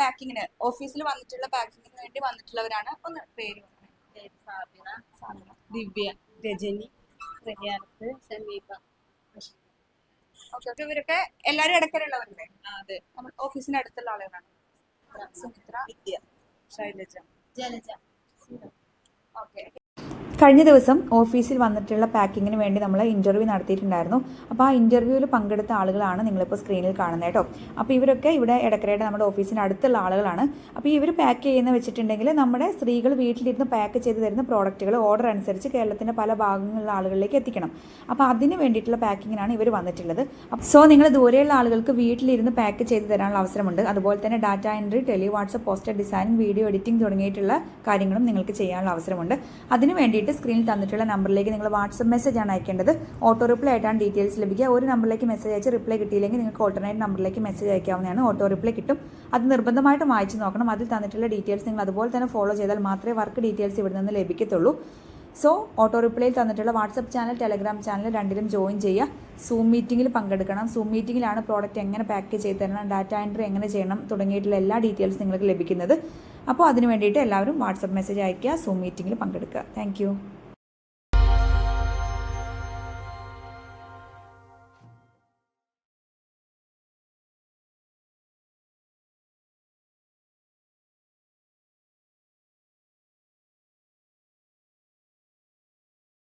പാക്കിങ്ങിന് ഓഫീസിൽ വന്നിട്ടുള്ള പാക്കിങ്ങിന് വേണ്ടി വന്നിട്ടുള്ളവരാണ്. ഒന്ന് പേര്. ദിവ്യ രജനി സമീപ. ഓക്കെ ഇവരൊക്കെ എല്ലാരും ഇടക്കലുള്ളവരല്ലേ അതെ. നമ്മൾ ഓഫീസിന് അടുത്തുള്ള ആളുകളാണ്. സുമിത്ര വിദ്യ. ശൈലജ. ജലജ. കഴിഞ്ഞ ദിവസം ഓഫീസിൽ വന്നിട്ടുള്ള പാക്കിങ്ങിന് വേണ്ടി നമ്മൾ ഇന്റർവ്യൂ നടത്തിയിട്ടുണ്ടായിരുന്നു. അപ്പോൾ ആ ഇന്റർവ്യൂവിൽ പങ്കെടുത്ത ആളുകളാണ് നിങ്ങളിപ്പോൾ സ്ക്രീനിൽ കാണുന്നത് കേട്ടോ അപ്പോൾ ഇവരൊക്കെ ഇവിടെ ഇടക്കരയുടെ നമ്മുടെ ഓഫീസിന് അടുത്തുള്ള ആളുകളാണ്. അപ്പോൾ ഇവർ പാക്ക് ചെയ്യുന്ന വെച്ചിട്ടുണ്ടെങ്കിൽ നമ്മുടെ സ്ത്രീകൾ വീട്ടിലിരുന്ന് പാക്ക് ചെയ്ത് തരുന്ന പ്രോഡക്റ്റുകൾ ഓർഡർ അനുസരിച്ച് കേരളത്തിന്റെ പല ഭാഗങ്ങളിലുള്ള ആളുകളിലേക്ക് എത്തിക്കണം. അപ്പോൾ അതിന് വേണ്ടിയിട്ടുള്ള പാക്കിങ്ങിനാണ് ഇവർ വന്നിട്ടുള്ളത്. സോ നിങ്ങൾ ദൂരെയുള്ള ആളുകൾക്ക് വീട്ടിലിരുന്ന് പാക്ക് ചെയ്ത് തരാനുള്ള അവസരമുണ്ട്. അതുപോലെ തന്നെ data entry tele WhatsApp poster designing video editing തുടങ്ങിയിട്ടുള്ള കാര്യങ്ങളും നിങ്ങൾക്ക് ചെയ്യാനുള്ള അവസരമുണ്ട്. അതിന് വേണ്ടിയിട്ട് സ്ക്രീനിൽ തന്നിട്ടുള്ള നമ്പറിലേക്ക് നിങ്ങൾ വാട്സപ്പ് മെസ്സേജ് ആണ് അയക്കേണ്ടത്. ഓട്ടോ റിപ്ലൈ ആയിട്ടാണ് ഡീറ്റെയിൽസ് ലഭിക്കുക. ഒരു നമ്പറിലേക്ക് മെസ്സേജ് അയച്ച് റിപ്ലൈ കിട്ടിയില്ലെങ്കിൽ നിങ്ങൾക്ക് ഓൾട്ടർനേറ്റ് നമ്പറിലേക്ക് മെസ്സേജ് അയക്കാവുന്നതാണ്. ഓട്ടോ റിപ്ലൈ കിട്ടും. അത് നിർബന്ധമായിട്ടും വായിച്ച് നോക്കണം. അതിൽ തന്നിട്ടുള്ള ഡീറ്റെയിൽസ് നിങ്ങൾ അതുപോലെ തന്നെ ഫോളോ ചെയ്താൽ മാത്രമേ വർക്ക് ഡീറ്റെയിൽസ് ഇവിടെ നിന്ന് ലഭിക്കത്തുള്ളൂ. സോ ഓട്ടോ റിപ്ലൈയിൽ തന്നിട്ടുള്ള വാട്സപ്പ് ചാനൽ ടെലഗ്രാം ചാനൽ രണ്ടിലും ജോയിൻ ചെയ്യുക. സൂം മീറ്റിംഗിൽ പങ്കെടുക്കണം. സൂം മീറ്റിങ്ങിലാണ് പ്രോഡക്റ്റ് എങ്ങനെ പാക്ക് ചെയ്ത് തരണം ഡാറ്റ എൻട്രി എങ്ങനെ ചെയ്യണം തുടങ്ങിയിട്ടുള്ള എല്ലാ ഡീറ്റെയിൽസ് നിങ്ങൾക്ക് ലഭിക്കുന്നത്. അപ്പോൾ അതിന് വേണ്ടിയിട്ട് എല്ലാവരും വാട്സപ്പ് മെസ്സേജ് അയയ്ക്കുക സൂം മീറ്റിങ്ങിൽ പങ്കെടുക്കുക. താങ്ക്